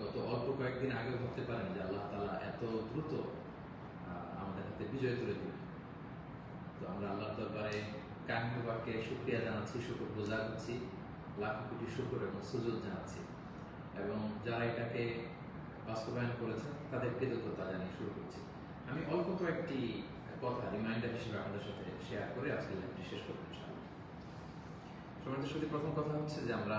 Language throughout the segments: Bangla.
গত অল্প কয়েকদিন আগেও ভাবতে পারেন যে আল্লাহ তালা এত দ্রুত আমাদের হাতে বিজয় তুলে দিবেন তো আমরা আল্লাহ দরবারে কাহিনীবাকে শুক্রিয়া জানাচ্ছি, শুক্র বোঝা করছি, লাখ কোটি শুক্র এবং সুযোগ জানাচ্ছি। এবং যারা এটাকে বাস্তবায়ন করেছেন, তাদের কৃতজ্ঞতা জানিয়ে শুরু করছি। আমি অল্প কয়েকটি কথা রিমাইন্ডার হিসেবে আপনাদের সাথে শেয়ার করে আজকে শেষ করব সমাজের সাথে প্রথম কথা হচ্ছে যে আমরা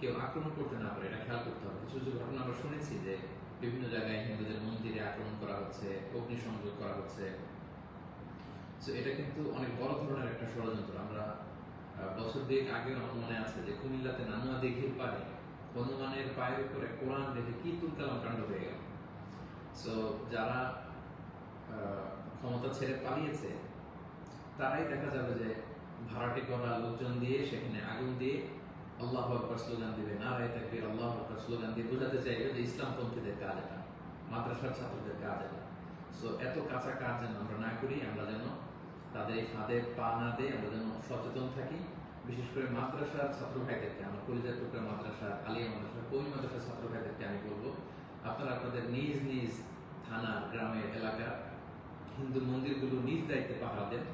কেউ আক্রমণ করতে না পারে, এটা খেয়াল করতে হবে। কিছু কিছু ঘটনা আমরা শুনেছি যে বিভিন্ন জায়গায় হিন্দুদের মন্দিরে আক্রমণ করা হচ্ছে, অগ্নিসংযোগ করা হচ্ছে। তো এটা কিন্তু অনেক বড় ধরনের একটা ষড়যন্ত্র। আমরা বছর দুয়েক আগে আমার মনে আছে যে কুমিল্লাতে নানুয়া দিঘির পারে হনুমানের পায়ের উপরে কোরআন দেখে কি তুলকালাম কাণ্ড হয়ে গেল। সো যারা ক্ষমতা ছেড়ে পালিয়েছে, তারাই দেখা যাবে যে ভাড়াটে করা লোকজন দিয়ে সেখানে আগুন দিয়ে আল্লাহ আকবর স্লোগান দিবে, নারায় তাকবীর, আল্লাহ আকবর স্লোগান দিয়ে বোঝাতে চাইবে যে ইসলামপন্থীদের কাজ এটা, মাদ্রাসার ছাত্রদের কাজ এটা। সো এত কাঁচা কাজ যেন আমরা না করি, আমরা যেন তাদের এই ফাঁদে পা না দিয়ে আমরা যেন সচেতন থাকি। বিশেষ করে মাদ্রাসার ছাত্র ভাইদেরকে, আমার কলিজার টুকরা মাদ্রাসা, আলিয়া মাদ্রাসা কই মাদ্রাসার ছাত্র ভাইদেরকে আমি বলব, আপনারা আপনাদের নিজ নিজ থানা গ্রামের এলাকা, হিন্দু মন্দিরগুলো নিজ দায়িত্বে পাহারা দেন।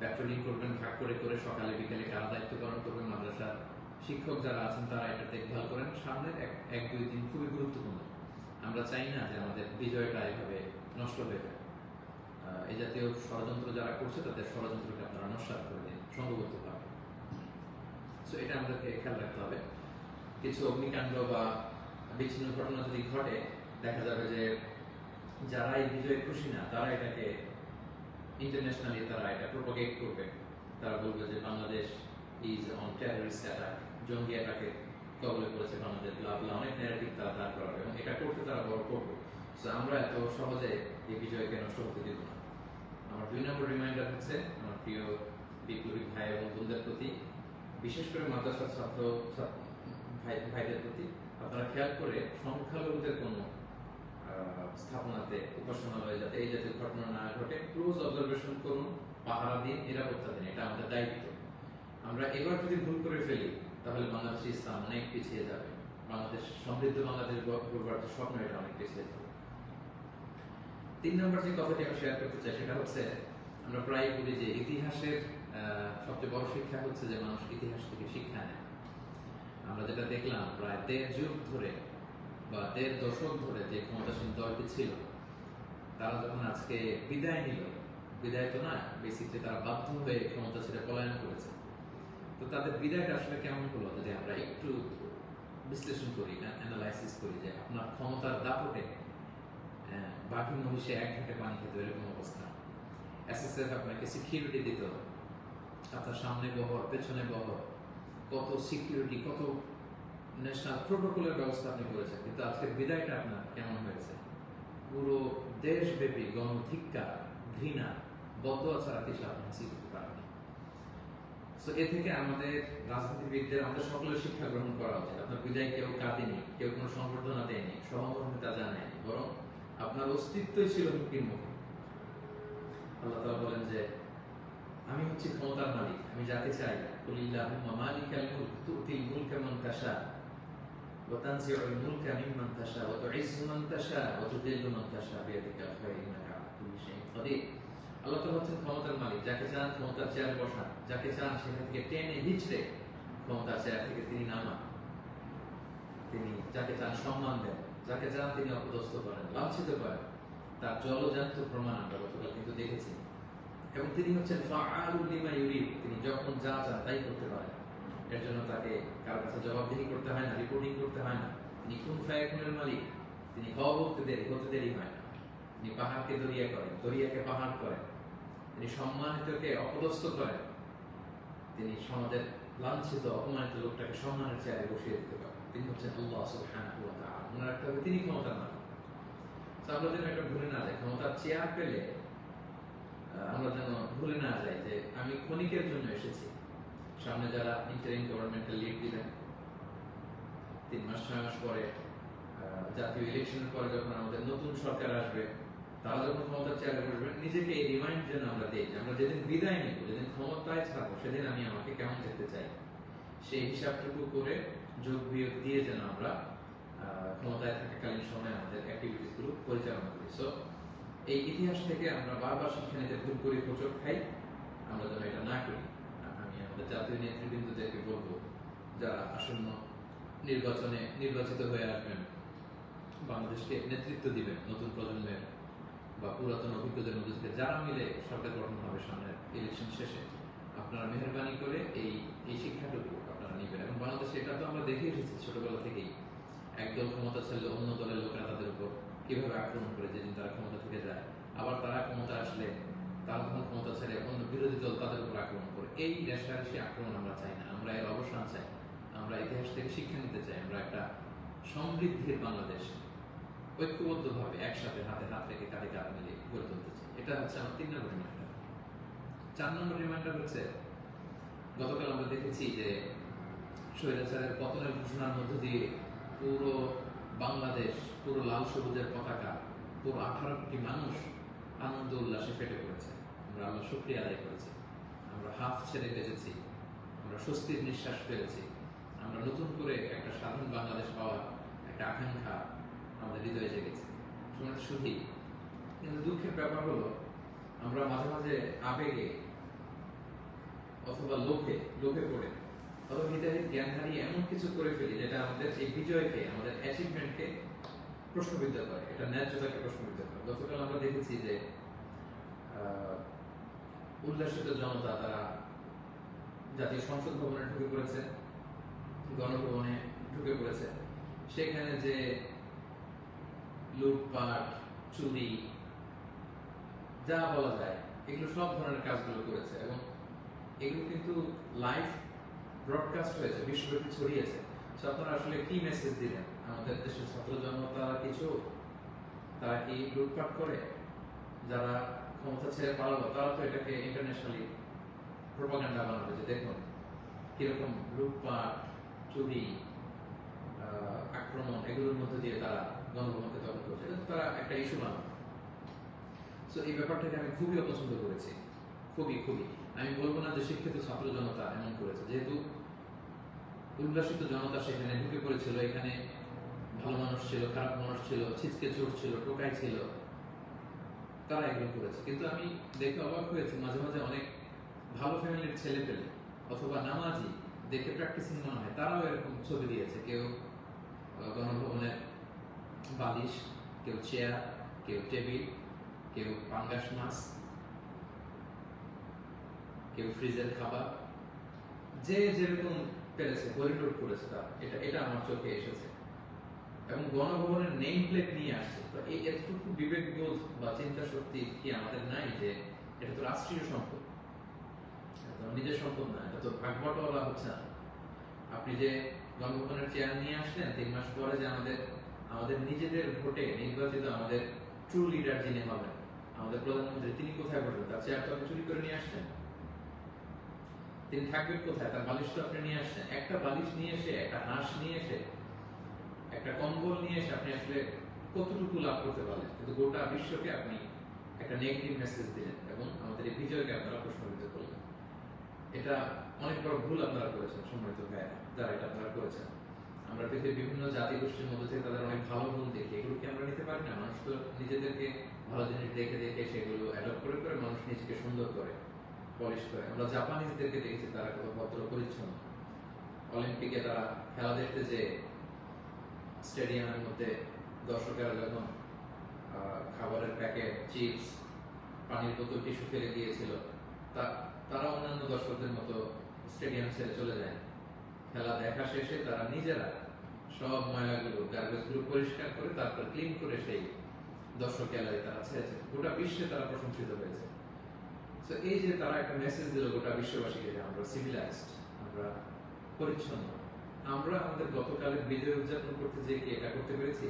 প্যাট্রোলিং করবেন, ভাগ করে করে সকালে বিকেলে কারা দায়িত্ব পালন করবেন শিক্ষক যারা আছেন, তারা এটা দেখভাল করেন। সামনের এক এক, দুই দিন খুবই গুরুত্বপূর্ণ। আমরা চাই না যে আমাদের বিজয়টা এভাবে নষ্ট হয়ে যায়। এই জাতীয় ষড়যন্ত্র যারা করছে, তাদের ষড়যন্ত্রকে আপনারা নস্বাত করে দিন সংঘবদ্ধভাবে সো এটা আমাদেরকে খেয়াল রাখতে হবে। কিছু অগ্নিকাণ্ড বা বিচ্ছিন্ন ঘটনা যদি ঘটে, দেখা যাবে যে যারা এই বিজয়ে খুশি না, তারা এটাকে ইন্টারন্যাশনালি তারা এটা প্রোপাগেট করবে। তারা বলবে যে Bangladesh is on terrorist attack জঙ্গি অ্যাটাকে কবলে করেছে বাংলাদেশ ব্লা ব্লা অনেক ন্যারেটিভ তারা দাঁড় করাবে এবং এটা করতে তারা বড় করবে। সো আমরা এত সহজে এই বিজয়কে নষ্ট হতে দিব না। আমার দুই নম্বর রিমাইন্ডার হচ্ছে আমার প্রিয় বিপ্লবী ভাই এবং বোনদের প্রতি, বিশেষ করে মাদ্রাসার ছাত্র ভাই, ভাইদের প্রতি। আপনারা খেয়াল করে সংখ্যালঘুদের কোনো স্থাপনাতে উপাসনালয়ে যাতে এই জাতীয় ঘটনা না ঘটে ক্লোজ অবজারভেশন করুন, পাহারা দিন, নিরাপত্তা দিন, এটা আমাদের দায়িত্ব। আমরা এবার যদি ভুল করে ফেলি তাহলে বাংলাদেশ ইসলাম অনেক পিছিয়ে যাবে। বাংলাদেশ, সমৃদ্ধ বাংলাদেশ গড়বার স্বপ্ন এটা অনেক পিছিয়ে যাবে। তিন নম্বর যে কথাটি আমি শেয়ার করতে চাই সেটা হচ্ছে, আমরা প্রায় বলি যে ইতিহাসের সবচেয়ে বড় শিক্ষা হচ্ছে যে মানুষ ইতিহাস থেকে শিক্ষা নেয়। আমরা যেটা দেখলাম, প্রায় দেড় যুগ ধরে বা দেড় দশক ধরে যে ক্ষমতাসীন দলটি ছিল, তারা যখন আজকে বিদায় নিল, বিদায় তো না বেসিকলি তারা বাধ্য হয়ে ক্ষমতা ছেড়ে পলায়ন করেছে। তো তাদের বিদায়টা আসলে কেমন হলো? যদি আমরা একটু বিশ্লেষণ করি না অ্যানালাইসিস করি যে আপনার ক্ষমতার দাপটে আহ, বাকি মহিষে এক ঘাটে পানি খেতে এরকম অবস্থা। এসএসএফ আপনাকে সিকিউরিটি দিত। আপনার সামনে বহর পেছনে বহর কত সিকিউরিটি কত ন্যাশনাল প্রোটোকলের ব্যবস্থা আপনি করেছেন। কিন্তু আজকের বিদায়টা আপনার কেমন হয়েছে? পুরো দেশব্যাপী গণধিক্কার ঘৃণা বদয়া ছাড়া কিছু আপনি হাসিল সো এ থেকে আমাদের রাজনীতিবিদদের, আমাদের সকলের শিক্ষা গ্রহণ করা উচিত। আপনার বিদায় কেউ কাঁদেনি, কেউ কোনো সংবর্ধনা দেয়নি সহমর্মিতা জানায়নি। বরং আপনার অস্তিত্বই ছিল হুমকির মুখে। আল্লাহ তাআলা বলেন যে, আমি হচ্ছি ক্ষমতার মালিক। আমি যাকে চাই মালিকাল মুলক, তুতিল আলা কাদির। আল্লাহ হচ্ছেন ক্ষমতার মালিক, যাকে চান ক্ষমতার বসান যাকে চান সেখান থেকে টেনে হিচড়ে ক্ষমতার চেয়ার থেকে তিনি নামান। তিনি যাকে চান সম্মান দেন, যাকে চান তিনি অপদস্থ করেন, লাঞ্ছিত করেন। তার জলজান্ত প্রমাণ আমরা গতকাল কিন্তু দেখেছি। এবং তিনি হচ্ছেন ইউরিদ, তিনি যখন যা চান তাই করতে পারেন। এর জন্য তাকে কারও কাছে জবাবদিহি করতে হয় না রিপোর্টিং করতে হয় না। তিনি কোন মালিক, তিনি হওয়া বলতে দেরি হতে দেরি হয় না। তিনি পাহাড়কে দরিয়া করেন, দরিয়াকে পাহাড় করেন। তিনি সম্মানিতকে অপদস্থ করেন। তিনি সমাজের লাঞ্ছিত, অপমানিত লোকটাকে সম্মানের চেয়ারে বসিয়ে দিতে পারেন। তিনি হচ্ছেন আল্লাহ তাআলা। ওনার একটা তিনি ক্ষমতার মালিক। তো আমরা যেন এটা ভুলে না যাই, ক্ষমতার চেয়ার পেলে আমরা যেন ভুলে না যাই যে আমি ক্ষণিকের জন্য এসেছি। সামনে যারা ইন্টারিম গভর্নমেন্টের লিড দিবেন তিন মাস, ছয় মাস পরে জাতীয় ইলেকশনের পরে যখন আমাদের নতুন সরকার আসবে তারা যখন ক্ষমতার চেয়ারে বসবেন, নিজেকে এই রিমাইন্ড যেন আমরা দিই আমরা যেদিন বিদায় নেব, যেদিন ক্ষমতায় থাকব, সেদিন আমি আমাকে কেমন দেখতে চাই। সেই হিসাবটুকু করে যোগ বিয়োগ দিয়ে যেন আমরা ক্ষমতায় থাকাকালীন সময় আমাদের অ্যাক্টিভিটিসগুলো পরিচালনা করি। সো এই ইতিহাস থেকে আমরা বারবার শিক্ষা নিতে ভুল করি, প্রচুর খাই, আমরা যেন এটা না করি। আমি আমাদের জাতীয় নেতৃবৃন্দদেরকে বলব, যারা আসন্ন নির্বাচনে নির্বাচিত হয়ে আসবেন, বাংলাদেশকে নেতৃত্ব দিবেন নতুন প্রজন্মের বা পুরাতন অভিজ্ঞদের মধ্যে যারা মিলে সরকার গঠন হবে সামনের ইলেকশন শেষে, আপনারা মেহরবানি করে এই এই শিক্ষাটুকু আপনারা নেবেন। এবং বাংলাদেশে এটা তো আমরা দেখে এসেছি ছোটবেলা থেকেই। একদল ক্ষমতা ছেড়ে অন্য দলের লোকেরা তাদের উপর কীভাবে আক্রমণ করে যেদিন তারা ক্ষমতা থেকে যায়, আবার তারা ক্ষমতা আসলে তারা তখন ক্ষমতা ছেড়ে অন্য বিরোধী দল তাদের উপর আক্রমণ করে। এই রেশারেশি আক্রমণ আমরা চাই না, আমরা এর অবসান চাই। আমরা ইতিহাস থেকে শিক্ষা নিতে চাই, আমরা একটা সমৃদ্ধির বাংলাদেশ ঐক্যবদ্ধভাবে একসাথে হাতে হাত রেখে কাঁধে কাঁধ মিলিয়ে গড়ে তুলতে চাই। এটা হচ্ছে আমার তিন নম্বর রিমাইন্ডার চার নম্বর রিমাইন্ডার হচ্ছে, গতকাল আমরা দেখেছি যে স্বৈরাচারের পতনের ঘোষণার মধ্য দিয়ে পুরো বাংলাদেশ, পুরো লাল সবুজের পতাকা, পুরো আঠারো কোটি মানুষ আনন্দ উল্লাসে ফেটে পড়েছে। আমরা আল্লাহ শুক্রিয়া আদায় করেছি। আমরা হাফ ছেড়ে বেঁচেছি। আমরা স্বস্তির নিঃশ্বাস ফেলেছি। আমরা নতুন করে একটা স্বাধীন বাংলাদেশ পাওয়ার একটা আকাঙ্ক্ষা আমাদের হৃদয়ে জেগেছে। শুনে শুধু কিন্তু দুঃখের ব্যাপার হলো, আমরা মাঝে মাঝে আবেগে অথবা লোভে লোভে পড়ে। অথবা হৃদয়ে জ্ঞান হারিয়ে এমন কিছু করে ফেলি যেটা আমাদের এই বিজয়কে, আমাদের অ্যাচিভমেন্টকে প্রশ্নবিদ্ধ করে। এটা ন্যায্যতাকে প্রশ্নবিদ্ধ করে। গতকাল আমরা দেখেছি যে উল্লাসিত জনতা তারা জাতীয় সংসদ ভবনে ঢুকে পড়েছে, গণভবনে ঢুকে পড়েছে। সেখানে যে লুটপাট, চুরি, যা বলা যায়, এগুলো সব ধরনের কাজগুলো করেছে এবং এগুলো কিন্তু লাইভ ব্রডকাস্ট হয়েছে, বিশ্বব্যাপী ছড়িয়েছে। তো আসলে কি মেসেজ দিলেন? আমাদের দেশের ছাত্র জনতা কিছু তারা কি লুটপাট করে? যারা ক্ষমতা ছেড়ে পালালো, তারা তো এটাকে ইন্টারন্যাশনালি প্রোপাগান্ডা বানাবে যে দেখুন কীরকম লুটপাট, চুরি আক্রমণ এগুলোর মধ্যে দিয়ে তারা গণভবনকে দখল করছে তারা একটা ইস্যু বানাবে তো এই ব্যাপারটাকে আমি খুবই অপছন্দ করেছি। খুবই খুবই। আমি বলব না যে শিক্ষিত ছাত্র জনতা এমন করেছে। যেহেতু উল্লাসিত জনতা সেখানে ঢুকে পড়েছিল, এখানে ভালো মানুষ ছিল, খারাপ মানুষ ছিল ছিচকে চোর ছিল, টোকাই ছিল, তারা এগুলো করেছে। কিন্তু আমি দেখে অবাক হয়েছি, মাঝে মাঝে অনেক ভালো ফ্যামিলির ছেলে পেলে অথবা নামাজি দেখে প্র্যাকটিসিং মনে হয়, তারাও এরকম ছবি দিয়েছে। কেউ গণভবনের বালিশ, কেউ চেয়ার কেউ টেবিল কেউ পাঙ্গাস মাছ কেউ ফ্রিজের খাবার। যে যেরকম পেরেছে করিডোর করেছে তার। এটা এটা আমার চোখে এসেছে। এবং গণভবনের নেম প্লেট নিয়ে আসছে। তো এই এতটুকু বিবেকবোধ বা চিন্তা শক্তি কি আমাদের নাই যে এটা তো রাষ্ট্রীয় সম্পদ? নিজের সম্পদ না, এটা তো ভাগ বটোয়ারা হচ্ছে না। আপনি যে গণভবনের চেয়ার নিয়ে আসলেন, তিন মাস পরে যে আমাদের আমাদের নিজেদের ভোটে নির্বাচিত আমাদের ট্রু লিডার যিনি হবেন, আমাদের প্রধানমন্ত্রী, তিনি কোথায় বসবেন তার চেয়ার তো আপনি চুরি করে নিয়ে আসছেন। তিনি থাকবেন কোথায়? তার বালিশ তো আপনি নিয়ে আসছেন। একটা বালিশ নিয়ে এসে, একটা হাঁস নিয়ে এসে, একটা কম্বল নিয়ে এসে আপনি আসলে কতটুকু লাভ করতে পারলেন? কিন্তু গোটা বিশ্বকে আপনি একটা নেগেটিভ মেসেজ দিলেন এবং আমাদের এই বিজয়কে আপনারা প্রশ্নবিদ্ধ করলেন। এটা অনেক বড় ভুল আপনারা করেছেন, সম্মানিত ভাইয়া যারা এটা আপনারা করেছেন। আমরা পৃথিবীর বিভিন্ন জাতি গোষ্ঠীর মধ্যে থেকে তাদের অনেক ভালো গুণ দেখি। এগুলো কি আমরা নিতে পারি না? মানুষ তো নিজেদেরকে ভালো জিনিস দেখে দেখে সেগুলো অ্যাডপ্ট করে করে মানুষ নিজেকে সুন্দর করে পলিশ করে। আমরা জাপানিজদেরকে দেখেছি, তারা কত ভদ্র পরিচ্ছন্ন। অলিম্পিকে তারা খেলা দেখতে যে স্টেডিয়ামের মধ্যে দর্শকেরা যখন খাবারের প্যাকেট, চিপস, পানির বোতল, টিস্যু ফেলে দিয়েছিল, তা, তারা অন্যান্য দর্শকদের মতো স্টেডিয়াম ছেড়ে চলে যায়। খেলা দেখা শেষে তারা নিজেরা সব ময়লাগুলো গার্বেজগুলো পরিষ্কার করে তারপর ক্লিন করে সেই দর্শক গ্যালারি তারা ছেড়েছে গোটা বিশ্বে তারা প্রশংসিত হয়েছে। তো এই যে তারা একটা মেসেজ দিল গোটা বিশ্ববাসীকে যে আমরা সিভিলাইজড আমরা পরিচ্ছন্ন। আমরা আমাদের গতকালের বিজয় উদযাপন করতে যে কি এটা করতে পেরেছি?